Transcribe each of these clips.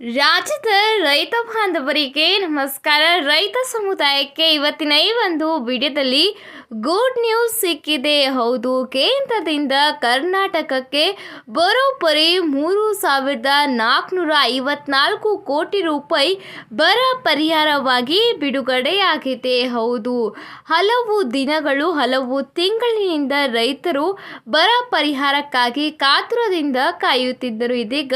ರಾಜ್ಯದ ರೈತ ಬಾಂಧವರಿಗೆ ನಮಸ್ಕಾರ. ರೈತ ಸಮುದಾಯಕ್ಕೆ ಇವತ್ತಿನ ಈ ಒಂದು ವಿಡಿಯೋದಲ್ಲಿ ಗುಡ್ ನ್ಯೂಸ್ ಸಿಕ್ಕಿದೆ. ಹೌದು, ಕೇಂದ್ರದಿಂದ ಕರ್ನಾಟಕಕ್ಕೆ ಬರೋಬ್ಬರಿ ಮೂರು ಸಾವಿರದ ನಾಲ್ಕುನೂರ ಐವತ್ನಾಲ್ಕು ಕೋಟಿ ರೂಪಾಯಿ ಬರ ಪರಿಹಾರವಾಗಿ ಬಿಡುಗಡೆಯಾಗಿದೆ. ಹೌದು, ಹಲವು ದಿನಗಳು, ಹಲವು ತಿಂಗಳಿನಿಂದ ರೈತರು ಬರ ಪರಿಹಾರಕ್ಕಾಗಿ ಕಾತುರದಿಂದ ಕಾಯುತ್ತಿದ್ದರು. ಇದೀಗ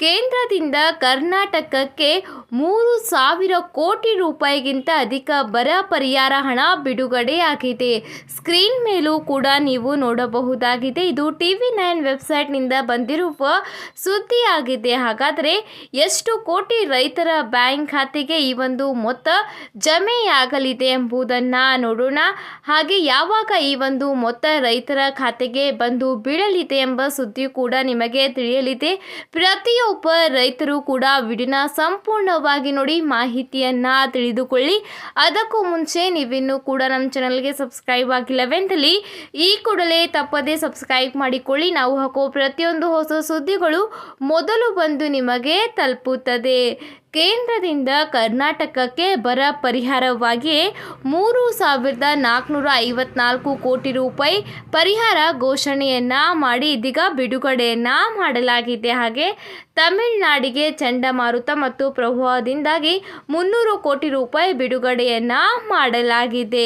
ಕೇಂದ್ರದಿಂದ ಕರ್ನಾಟಕಕ್ಕೆ ಮೂರು ಸಾವಿರ ಕೋಟಿ ರೂಪಾಯಿಗಿಂತ ಅಧಿಕ ಬರ ಪರಿಹಾರ ಹಣ ಬಿಡುಗಡೆಯಾಗಿದೆ. ಸ್ಕ್ರೀನ್ ಮೇಲೂ ಕೂಡ ನೀವು ನೋಡಬಹುದಾಗಿದೆ. ಇದು ಟಿ ವಿ ನೈನ್ ವೆಬ್ಸೈಟ್ನಿಂದ ಬಂದಿರುವ ಸುದ್ದಿಯಾಗಿದೆ. ಹಾಗಾದರೆ ಎಷ್ಟು ಕೋಟಿ ರೈತರ ಬ್ಯಾಂಕ್ ಖಾತೆಗೆ ಈ ಒಂದು ಮೊತ್ತ ಜಮೆಯಾಗಲಿದೆ ಎಂಬುದನ್ನು ನೋಡೋಣ. ಹಾಗೆ ಯಾವಾಗ ಈ ಒಂದು ಮೊತ್ತ ರೈತರ ಖಾತೆಗೆ ಬಂದು ಬೀಳಲಿದೆ ಎಂಬ ಸುದ್ದಿ ಕೂಡ ನಿಮಗೆ ತಿಳಿಯಲಿದೆ. ಪ್ರತಿಯೊಬ್ಬ ರೈತರು ಕೂಡ ವಿಡಿಯೋನ ಸಂಪೂರ್ಣವಾಗಿ ನೋಡಿ ಮಾಹಿತಿಯನ್ನ ತಿಳಿದುಕೊಳ್ಳಿ. ಅದಕ್ಕೂ ಮುಂಚೆ ನೀವಿನ್ನೂ ಕೂಡ ನಮ್ಮ ಚಾನಲ್ಗೆ ಸಬ್ಸ್ಕ್ರೈಬ್ ಆಗಿಲ್ಲವೆಂದಲ್ಲಿ ಈ ಕೂಡಲೇ ತಪ್ಪದೇ ಸಬ್ಸ್ಕ್ರೈಬ್ ಮಾಡಿಕೊಳ್ಳಿ. ನಾವು ಹಾಕೋ ಪ್ರತಿಯೊಂದು ಹೊಸ ಸುದ್ದಿಗಳು ಮೊದಲು ಬಂದು ನಿಮಗೆ ತಲುಪುತ್ತದೆ. ಕೇಂದ್ರದಿಂದ ಕರ್ನಾಟಕಕ್ಕೆ ಬರ ಪರಿಹಾರವಾಗಿ ಮೂರು ಸಾವಿರದ ನಾಲ್ಕುನೂರ ಐವತ್ನಾಲ್ಕು ಕೋಟಿ ರೂಪಾಯಿ ಪರಿಹಾರ ಘೋಷಣೆಯನ್ನ ಮಾಡಿ ಇದೀಗ ಬಿಡುಗಡೆಯನ್ನ ಮಾಡಲಾಗಿದೆ. ಹಾಗೆ ತಮಿಳುನಾಡಿಗೆ ಚಂಡಮಾರುತ ಮತ್ತು ಪ್ರವಾಹದಿಂದಾಗಿ ಮುನ್ನೂರು ಕೋಟಿ ರೂಪಾಯಿ ಬಿಡುಗಡೆಯನ್ನ ಮಾಡಲಾಗಿದೆ.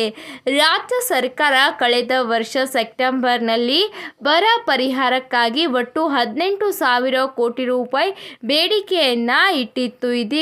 ರಾಜ್ಯ ಸರ್ಕಾರ ಕಳೆದ ವರ್ಷ ಸೆಪ್ಟೆಂಬರ್ನಲ್ಲಿ ಬರ ಪರಿಹಾರಕ್ಕಾಗಿ ಒಟ್ಟು ಹದಿನೆಂಟು ಸಾವಿರ ಕೋಟಿ ರೂಪಾಯಿ ಬೇಡಿಕೆಯನ್ನ ಇಟ್ಟಿತ್ತು. ಇದೀಗ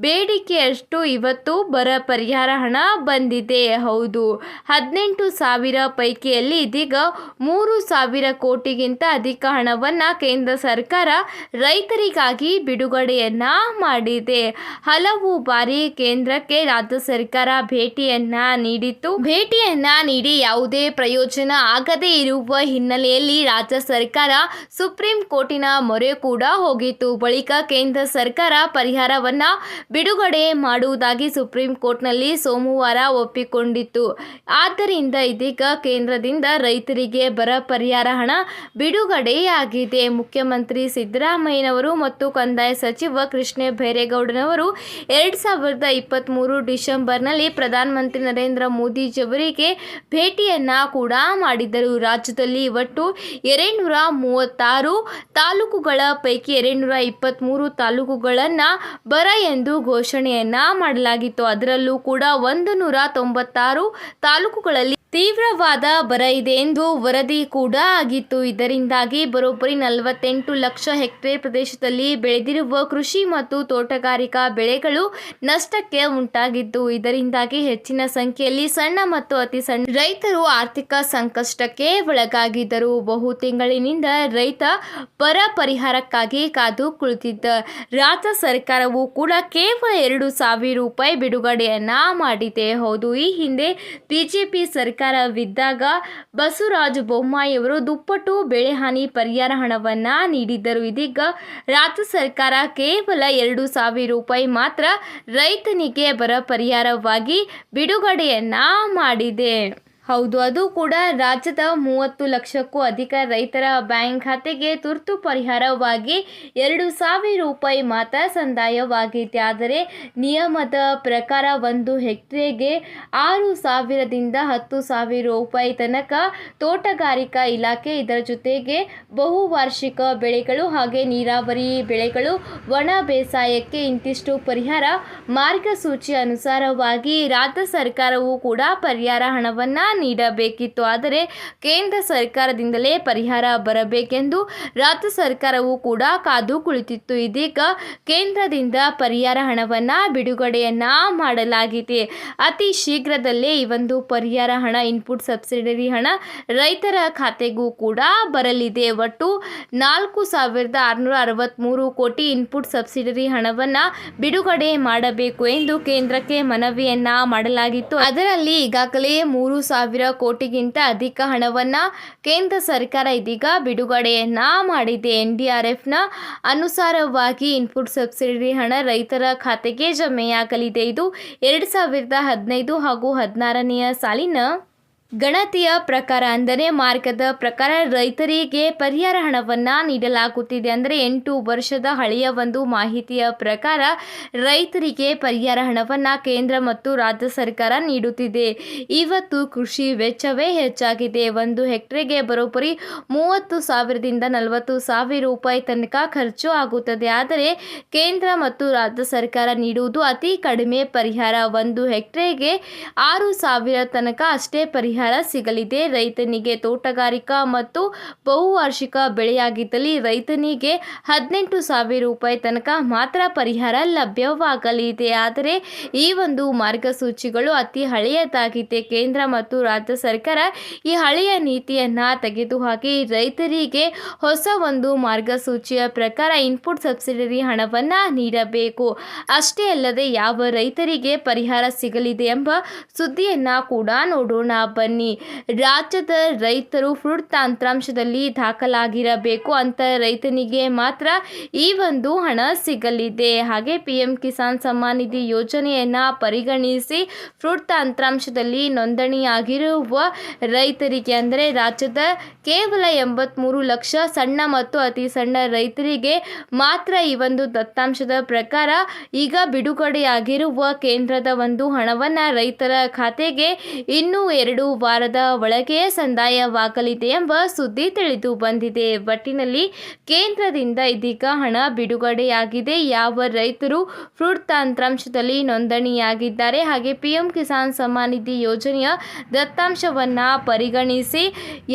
ಬೇಡಿಕೆಯಷ್ಟು ಇವತ್ತು ಬರ ಪರಿಹಾರ ಹಣ ಬಂದಿದೆ. ಹೌದು, ಹದಿನೆಂಟು ಸಾವಿರ ಪೈಕಿಯಲ್ಲಿ ಇದೀಗ ಮೂರು ಸಾವಿರ ಕೋಟಿಗಿಂತ ಅಧಿಕ ಹಣವನ್ನು ಕೇಂದ್ರ ಸರ್ಕಾರ ರೈತರಿಗಾಗಿ ಬಿಡುಗಡೆಯನ್ನ ಮಾಡಿದೆ. ಹಲವು ಬಾರಿ ಕೇಂದ್ರಕ್ಕೆ ರಾಜ್ಯ ಸರ್ಕಾರ ಭೇಟಿಯನ್ನ ನೀಡಿತ್ತು. ಭೇಟಿಯನ್ನ ನೀಡಿ ಯಾವುದೇ ಪ್ರಯೋಜನ ಆಗದೇ ಇರುವ ಹಿನ್ನೆಲೆಯಲ್ಲಿ ರಾಜ್ಯ ಸರ್ಕಾರ ಸುಪ್ರೀಂ ಕೋರ್ಟಿನ ಮೊರೆ ಕೂಡ ಹೋಗಿತ್ತು. ಬಳಿಕ ಕೇಂದ್ರ ಸರ್ಕಾರ ಪರಿಹಾರವನ್ನ ಬಿಡುಗಡೆ ಮಾಡುವುದಾಗಿ ಸುಪ್ರೀಂ ಕೋರ್ಟ್ನಲ್ಲಿ ಸೋಮವಾರ ಒಪ್ಪಿಕೊಂಡಿತ್ತು. ಆದ್ದರಿಂದ ಇದೀಗ ಕೇಂದ್ರದಿಂದ ರೈತರಿಗೆ ಬರ ಪರಿಹಾರ ಹಣ ಬಿಡುಗಡೆಯಾಗಿದೆ. ಮುಖ್ಯಮಂತ್ರಿ ಸಿದ್ದರಾಮಯ್ಯನವರು ಮತ್ತು ಕಂದಾಯ ಸಚಿವ ಕೃಷ್ಣ ಬೈರೇಗೌಡನವರು ಎರಡು ಸಾವಿರದ ಇಪ್ಪತ್ತ್ಮೂರು ಡಿಸೆಂಬರ್ನಲ್ಲಿ ಪ್ರಧಾನಮಂತ್ರಿ ನರೇಂದ್ರ ಮೋದಿಜಿಯವರಿಗೆ ಭೇಟಿಯನ್ನ ಕೂಡ ಮಾಡಿದ್ದರು. ರಾಜ್ಯದಲ್ಲಿ ಒಟ್ಟು ಎರಡುನೂರ ಮೂವತ್ತಾರು ತಾಲೂಕುಗಳ ಪೈಕಿ ಎರಡುನೂರ ಇಪ್ಪತ್ತ್ಮೂರು ತಾಲೂಕುಗಳನ್ನು ಬರ ಎಂದು ಘೋಷಣೆಯನ್ನ ಮಾಡಲಾಗಿತ್ತು. ಅದರಲ್ಲೂ ಕೂಡ ಒಂದು ನೂರ ತೊಂಬತ್ತಾರು ತಾಲೂಕುಗಳಲ್ಲಿ ತೀವ್ರವಾದ ಬರ ಇದೆ ಎಂದು ವರದಿ ಕೂಡ ಆಗಿತ್ತು. ಇದರಿಂದಾಗಿ ಬರೋಬ್ಬರಿ ನಲವತ್ತೆಂಟು ಲಕ್ಷ ಹೆಕ್ಟೇರ್ ಪ್ರದೇಶದಲ್ಲಿ ಬೆಳೆದಿರುವ ಕೃಷಿ ಮತ್ತು ತೋಟಗಾರಿಕಾ ಬೆಳೆಗಳು ನಷ್ಟಕ್ಕೆ ಉಂಟಾಗಿದ್ದು, ಇದರಿಂದಾಗಿ ಹೆಚ್ಚಿನ ಸಂಖ್ಯೆಯಲ್ಲಿ ಸಣ್ಣ ಮತ್ತು ಅತಿ ಸಣ್ಣ ರೈತರು ಆರ್ಥಿಕ ಸಂಕಷ್ಟಕ್ಕೆ ಒಳಗಾಗಿದ್ದರು. ಬಹು ತಿಂಗಳಿನಿಂದ ರೈತ ಬರ ಪರಿಹಾರಕ್ಕಾಗಿ ಕಾದು ಕುಳಿತಿದ್ದ ರಾಜ್ಯ ಸರ್ಕಾರವು ಕೂಡ ಕೇವಲ ಎರಡು ಸಾವಿರ ರೂಪಾಯಿ ಬಿಡುಗಡೆಯನ್ನ ಮಾಡಿದೆ. ಹೌದು, ಈ ಹಿಂದೆ ಬಿಜೆಪಿ ಸರ್ಕಾರವಿದ್ದಾಗ ಬಸವರಾಜ ಬೊಮ್ಮಾಯಿಯವರು ದುಪ್ಪಟ್ಟು ಬೆಳೆಹಾನಿ ಪರಿಹಾರ ಹಣವನ್ನ ನೀಡಿದ್ದರು. ಇದೀಗ ರಾಜ್ಯ ಸರ್ಕಾರ ಕೇವಲ ಎರಡು ಸಾವಿರ ರೂಪಾಯಿ ಮಾತ್ರ ರೈತನಿಗೆ ಬರ ಪರಿಹಾರವಾಗಿ ಬಿಡುಗಡೆಯನ್ನ ಮಾಡಿದೆ. ಹೌದು, ಅದು ಕೂಡ ರಾಜ್ಯದ ಮೂವತ್ತು ಲಕ್ಷಕ್ಕೂ ಅಧಿಕ ರೈತರ ಬ್ಯಾಂಕ್ ಖಾತೆಗೆ ತುರ್ತು ಪರಿಹಾರವಾಗಿ ಎರಡು ಸಾವಿರ ರೂಪಾಯಿ ಮಾತ್ರ ಸಂದಾಯವಾಗಿದೆ ಆದರೆ ನಿಯಮದ ಪ್ರಕಾರ ಒಂದು ಹೆಕ್ಟೇರ್ಗೆ ಆರು ಸಾವಿರದಿಂದ ಹತ್ತು ಸಾವಿರ ರೂಪಾಯಿ ತನಕ ತೋಟಗಾರಿಕಾ ಇಲಾಖೆ ಇದರ ಜೊತೆಗೆ ಬಹುವಾರ್ಷಿಕ ಬೆಳೆಗಳು ಹಾಗೆ ನೀರಾವರಿ ಬೆಳೆಗಳು, ಒಣ ಬೇಸಾಯಕ್ಕೆ ಇಂತಿಷ್ಟು ಪರಿಹಾರ ಮಾರ್ಗಸೂಚಿ ಅನುಸಾರವಾಗಿ ರಾಜ್ಯ ಸರ್ಕಾರವು ಕೂಡ ಪರಿಹಾರ ಹಣವನ್ನು ನೀಡಬೇಕಿತ್ತು. ಆದರೆ ಕೇಂದ್ರ ಸರ್ಕಾರದಿಂದಲೇ ಪರಿಹಾರ ಬರಬೇಕೆಂದು ರಾಜ್ಯ ಸರ್ಕಾರವು ಕೂಡ ಕಾದು ಕುಳಿತಿತ್ತು. ಇದೀಗ ಕೇಂದ್ರದಿಂದ ಪರಿಹಾರ ಹಣವನ್ನು ಬಿಡುಗಡೆಯನ್ನ ಮಾಡಲಾಗಿದೆ. ಅತಿ ಶೀಘ್ರದಲ್ಲೇ ಈ ಒಂದು ಪರಿಹಾರ ಹಣ ಇನ್ಪುಟ್ ಸಬ್ಸಿಡರಿ ಹಣ ರೈತರ ಖಾತೆಗೂ ಕೂಡ ಬರಲಿದೆ. ಒಟ್ಟು ನಾಲ್ಕು ಸಾವಿರದ ಆರುನೂರ ಅರವತ್ತ್ಮೂರು ಕೋಟಿ ಇನ್ಪುಟ್ ಸಬ್ಸಿಡರಿ ಹಣವನ್ನು ಬಿಡುಗಡೆ ಮಾಡಬೇಕು ಎಂದು ಕೇಂದ್ರಕ್ಕೆ ಮನವಿಯನ್ನ ಮಾಡಲಾಗಿತ್ತು. ಅದರಲ್ಲಿ ಈಗಾಗಲೇ ಮೂರು ಸಾವಿರ ಕೋಟಿಗಿಂತ ಅಧಿಕ ಹಣವನ್ನ ಕೇಂದ್ರ ಸರ್ಕಾರ ಇದೀಗ ಬಿಡುಗಡೆಯನ್ನ ಮಾಡಿದೆ. ಎನ್ ಡಿ ಆರ್ ಎಫ್ನ ಅನುಸಾರವಾಗಿ ಇನ್ಪುಟ್ ಸಬ್ಸಿಡಿ ಹಣ ರೈತರ ಖಾತೆಗೆ ಜಮೆಯಾಗಲಿದೆ. ಇದು ಎರಡು ಸಾವಿರದ ಹದಿನೈದು ಹಾಗೂ ಹದಿನಾರನೆಯ ಸಾಲಿನ ಗಣತಿಯ ಪ್ರಕಾರ ಅಂದರೆ ಮಾರ್ಗದ ಪ್ರಕಾರ ರೈತರಿಗೆ ಪರಿಹಾರ ಹಣವನ್ನು ನೀಡಲಾಗುತ್ತಿದೆ ಅಂದರೆ ಎಂಟು ವರ್ಷದ ಹಳೆಯ ಒಂದು ಮಾಹಿತಿಯ ಪ್ರಕಾರ ರೈತರಿಗೆ ಪರಿಹಾರ ಹಣವನ್ನು ಕೇಂದ್ರ ಮತ್ತು ರಾಜ್ಯ ಸರ್ಕಾರ ನೀಡುತ್ತಿದೆ. ಇವತ್ತು ಕೃಷಿ ವೆಚ್ಚವೇ ಹೆಚ್ಚಾಗಿದೆ. ಒಂದು ಹೆಕ್ಟರ್ಗೆ ಬರೋಬ್ಬರಿ ಮೂವತ್ತು ಸಾವಿರದಿಂದ ನಲವತ್ತು ಸಾವಿರ ರೂಪಾಯಿ ತನಕ ಖರ್ಚು ಆಗುತ್ತದೆ. ಆದರೆ ಕೇಂದ್ರ ಮತ್ತು ರಾಜ್ಯ ಸರ್ಕಾರ ನೀಡುವುದು ಅತಿ ಕಡಿಮೆ ಪರಿಹಾರ. ಒಂದು ಹೆಕ್ಟರ್ಗೆ ಆರು ಸಾವಿರ ತನಕ ಅಷ್ಟೇ ಪರಿಹಾರ ಸಿಗಲಿದೆ. ರೈತನಿಗೆ ತೋಟಗಾರಿಕಾ ಮತ್ತು ಬಹುವಾರ್ಷಿಕ ಬೆಳೆಯಾಗಿದ್ದಲ್ಲಿ ರೈತನಿಗೆ ಹದಿನೆಂಟು ಸಾವಿರ ರೂಪಾಯಿ ತನಕ ಮಾತ್ರ ಪರಿಹಾರ ಲಭ್ಯವಾಗಲಿದೆ. ಆದರೆ ಈ ಒಂದು ಮಾರ್ಗಸೂಚಿಗಳು ಅತಿ ಹಳೆಯದಾಗಿದೆ. ಕೇಂದ್ರ ಮತ್ತು ರಾಜ್ಯ ಸರ್ಕಾರ ಈ ಹಳೆಯ ನೀತಿಯನ್ನು ತೆಗೆದುಹಾಕಿ ರೈತರಿಗೆ ಹೊಸ ಒಂದು ಮಾರ್ಗಸೂಚಿಯ ಪ್ರಕಾರ ಇನ್ಪುಟ್ ಸಬ್ಸಿಡಿ ಹಣವನ್ನು ನೀಡಬೇಕು. ಅಷ್ಟೇ ಅಲ್ಲದೆ ಯಾವ ರೈತರಿಗೆ ಪರಿಹಾರ ಸಿಗಲಿದೆ ಎಂಬ ಸುದ್ದಿಯನ್ನು ಕೂಡ ನೋಡೋಣ. ಬನ್ನಿ. ರಾಜ್ಯದ ರೈತರು ಫ್ರೂಟ್ ತಂತ್ರಾಂಶದಲ್ಲಿ ದಾಖಲಾಗಿರಬೇಕು ಅಂತ ರೈತನಿಗೆ ಮಾತ್ರ ಈ ಒಂದು ಹಣ ಸಿಗಲಿದೆ. ಹಾಗೆ ಪಿ ಎಂ ಕಿಸಾನ್ ಸಮ್ಮಾನ್ ನಿಧಿ ಯೋಜನೆಯನ್ನು ಪರಿಗಣಿಸಿ ಫ್ರೂಟ್ ತಂತ್ರಾಂಶದಲ್ಲಿ ನೋಂದಣಿಯಾಗಿರುವ ರೈತರಿಗೆ ಅಂದರೆ ರಾಜ್ಯದ ಕೇವಲ ಎಂಬತ್ಮೂರು ಲಕ್ಷ ಸಣ್ಣ ಮತ್ತು ಅತಿ ಸಣ್ಣ ರೈತರಿಗೆ ಮಾತ್ರ ಈ ಒಂದು ದತ್ತಾಂಶದ ಪ್ರಕಾರ ಈಗ ಬಿಡುಗಡೆಯಾಗಿರುವ ಕೇಂದ್ರದ ಒಂದು ಹಣವನ್ನು ರೈತರ ಖಾತೆಗೆ ಇನ್ನೂ ಎರಡು ವಾರದ ಒಳಗೆ ಸಂದಾಯವಾಗಲಿದೆ ಎಂಬ ಸುದ್ದಿ ತಿಳಿದು ಬಂದಿದೆ. ಒಟ್ಟಿನಲ್ಲಿ ಕೇಂದ್ರದಿಂದ ಇದೀಗ ಹಣ ಬಿಡುಗಡೆಯಾಗಿದೆ. ಯಾವ ರೈತರು ಫ್ರೂಟ್ ತಂತ್ರಾಂಶದಲ್ಲಿ ನೋಂದಣಿಯಾಗಿದ್ದಾರೆ ಹಾಗೆ ಪಿಎಂ ಕಿಸಾನ್ ಸಮ್ಮಾನ್ ನಿಧಿ ಯೋಜನೆಯ ದತ್ತಾಂಶವನ್ನು ಪರಿಗಣಿಸಿ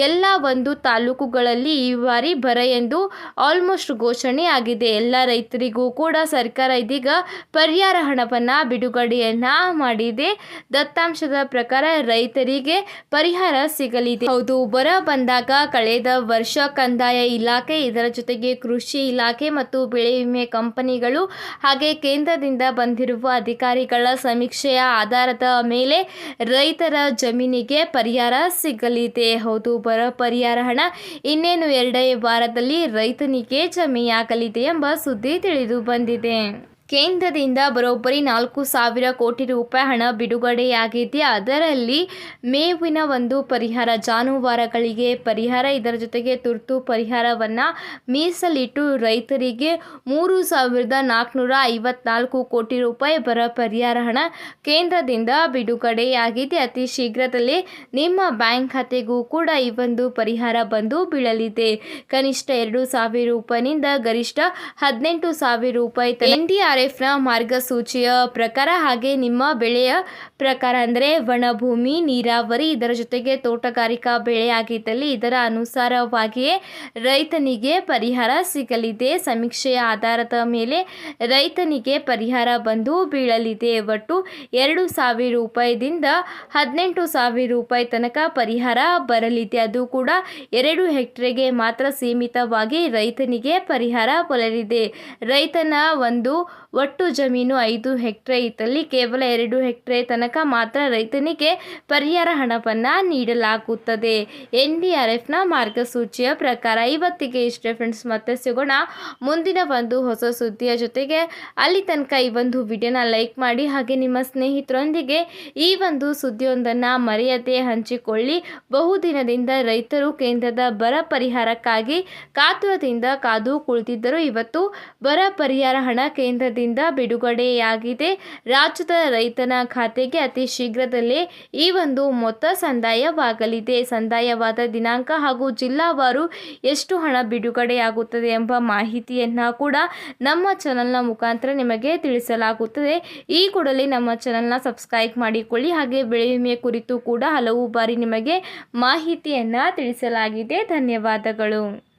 ಎಲ್ಲ ಒಂದು ತಾಲೂಕುಗಳಲ್ಲಿ ಈ ಬಾರಿ ಬರ ಎಂದು ಆಲ್ಮೋಸ್ಟ್ ಘೋಷಣೆ ಆಗಿದೆ. ಎಲ್ಲ ರೈತರಿಗೂ ಕೂಡ ಸರ್ಕಾರ ಇದೀಗ ಪರಿಹಾರ ಹಣವನ್ನು ಬಿಡುಗಡೆಯನ್ನ ಮಾಡಿದೆ. ದತ್ತಾಂಶದ ಪ್ರಕಾರ ರೈತರಿಗೆ ಪರಿಹಾರ ಸಿಗಲಿದೆ. ಹೌದು, ಬರ ಬಂದಾಗ ಕಳೆದ ವರ್ಷ ಕಂದಾಯ ಇಲಾಖೆ ಇದರ ಜೊತೆಗೆ ಕೃಷಿ ಇಲಾಖೆ ಮತ್ತು ಬೆಳೆ ವಿಮೆ ಕಂಪನಿಗಳು ಹಾಗೆ ಕೇಂದ್ರದಿಂದ ಬಂದಿರುವ ಅಧಿಕಾರಿಗಳ ಸಮೀಕ್ಷೆಯ ಆಧಾರದ ಮೇಲೆ ರೈತರ ಜಮೀನಿಗೆ ಪರಿಹಾರ ಸಿಗಲಿದೆ. ಹೌದು, ಬರ ಪರಿಹಾರ ಹಣ ಇನ್ನೇನು ಎರಡೇ ವಾರದಲ್ಲಿ ರೈತನಿಗೆ ಜಮೆಯಾಗಲಿದೆ ಎಂಬ ಸುದ್ದಿ ತಿಳಿದು ಬಂದಿದೆ. ಕೇಂದ್ರದಿಂದ ಬರೋಬ್ಬರಿ ನಾಲ್ಕು ಸಾವಿರ ಕೋಟಿ ರೂಪಾಯಿ ಹಣ ಬಿಡುಗಡೆಯಾಗಿದೆ. ಅದರಲ್ಲಿ ಮೇವಿನ ಒಂದು ಪರಿಹಾರ, ಜಾನುವಾರುಗಳಿಗೆ ಪರಿಹಾರ, ಇದರ ಜೊತೆಗೆ ತುರ್ತು ಪರಿಹಾರವನ್ನು ಮೀಸಲಿಟ್ಟು ರೈತರಿಗೆ ಮೂರು ಸಾವಿರದ ನಾಲ್ಕುನೂರ ಐವತ್ನಾಲ್ಕು ಕೋಟಿ ರೂಪಾಯಿ ಬರ ಪರಿಹಾರ ಹಣ ಕೇಂದ್ರದಿಂದ ಬಿಡುಗಡೆಯಾಗಿದೆ. ಅತಿ ಶೀಘ್ರದಲ್ಲೇ ನಿಮ್ಮ ಬ್ಯಾಂಕ್ ಖಾತೆಗೂ ಕೂಡ ಈ ಒಂದು ಪರಿಹಾರ ಬಂದು ಬೀಳಲಿದೆ. ಕನಿಷ್ಠ ಎರಡು ಸಾವಿರ ರೂಪಾಯಿನಿಂದ ಗರಿಷ್ಠ ಹದಿನೆಂಟು ಸಾವಿರ ರೂಪಾಯಿ ಎನ್ ಡಿ ಆರ್ ಎಫ್ನ ಮಾರ್ಗಸೂಚಿಯ ಪ್ರಕಾರ ಹಾಗೆ ನಿಮ್ಮ ಬೆಳೆಯ ಪ್ರಕಾರ ಅಂದರೆ ಒಣಭೂಮಿ ನೀರಾವರಿ, ಇದರ ಜೊತೆಗೆ ತೋಟಗಾರಿಕಾ ಬೆಳೆ ಆಗಿದ್ದಲ್ಲಿ ಇದರ ಅನುಸಾರವಾಗಿಯೇ ರೈತನಿಗೆ ಪರಿಹಾರ ಸಿಗಲಿದೆ. ಸಮೀಕ್ಷೆಯ ಆಧಾರದ ಮೇಲೆ ರೈತನಿಗೆ ಪರಿಹಾರ ಬಂದು ಬೀಳಲಿದೆ. ಒಟ್ಟು ಎರಡು ಸಾವಿರ ರೂಪಾಯಿದಿಂದ ಹದಿನೆಂಟು ಸಾವಿರ ರೂಪಾಯಿ ತನಕ ಪರಿಹಾರ ಬರಲಿದೆ. ಅದು ಕೂಡ ಎರಡು ಹೆಕ್ಟ್ರೆಗೆ ಮಾತ್ರ ಸೀಮಿತವಾಗಿ ರೈತನಿಗೆ ಪರಿಹಾರ ಬರಲಿದೆ. ರೈತನ ಒಂದು ಒಟ್ಟು ಜಮೀನು ಐದು ಹೆಕ್ಟ್ರೆ ಇದ್ದಲ್ಲಿ ಕೇವಲ ಎರಡು ಹೆಕ್ಟ್ರೆ ತನಕ ಮಾತ್ರ ರೈತನಿಗೆ ಪರಿಹಾರ ಹಣವನ್ನು ನೀಡಲಾಗುತ್ತದೆ. ಎನ್ ಡಿ ಆರ್ ಎಫ್ನ ಮಾರ್ಗಸೂಚಿಯ ಪ್ರಕಾರ ಇವತ್ತಿಗೆ ಇಷ್ಟೇ ಫ್ರೆಂಡ್ಸ್ ಮತ್ತೆ ಸಿಗೋಣ. ಮುಂದಿನ ಒಂದು ಹೊಸ ಸುದ್ದಿಯ ಜೊತೆಗೆ ಅಲ್ಲಿ ತನಕ ಈ ಒಂದು ವಿಡಿಯೋನ ಲೈಕ್ ಮಾಡಿ ಹಾಗೆ ನಿಮ್ಮ ಸ್ನೇಹಿತರೊಂದಿಗೆ ಈ ಒಂದು ಸುದ್ದಿಯೊಂದನ್ನು ಮರೆಯದೆ ಹಂಚಿಕೊಳ್ಳಿ. ಬಹುದಿನದಿಂದ ರೈತರು ಕೇಂದ್ರದ ಬರ ಪರಿಹಾರಕ್ಕಾಗಿ ಕಾತುರದಿಂದ ಕಾದು ಕುಳಿತಿದ್ದರು. ಇವತ್ತು ಬರ ಪರಿಹಾರ ಹಣ ಕೇಂದ್ರದಿಂದ ಬಿಡುಗಡೆಯಾಗಿದೆ. ರಾಜ್ಯದ ರೈತನ ಖಾತೆಗೆ ಅತಿ ಶೀಘ್ರದಲ್ಲೇ ಈ ಒಂದು ಮೊತ್ತ ಸಂದಾಯವಾಗಲಿದೆ. ಸಂದಾಯವಾದ ದಿನಾಂಕ ಹಾಗೂ ಜಿಲ್ಲಾವಾರು ಎಷ್ಟು ಹಣ ಬಿಡುಗಡೆಯಾಗುತ್ತದೆ ಎಂಬ ಮಾಹಿತಿಯನ್ನು ಕೂಡ ನಮ್ಮ ಚಾನಲ್ನ ಮುಖಾಂತರ ನಿಮಗೆ ತಿಳಿಸಲಾಗುತ್ತದೆ. ಈ ಕೂಡಲೇ ನಮ್ಮ ಚಾನಲ್ನ ಸಬ್ಸ್ಕ್ರೈಬ್ ಮಾಡಿಕೊಳ್ಳಿ. ಹಾಗೆ ಬೆಳೆ ವಿಮೆ ಕುರಿತು ಕೂಡ ಹಲವು ಬಾರಿ ನಿಮಗೆ ಮಾಹಿತಿಯನ್ನು ತಿಳಿಸಲಾಗಿದೆ. ಧನ್ಯವಾದಗಳು.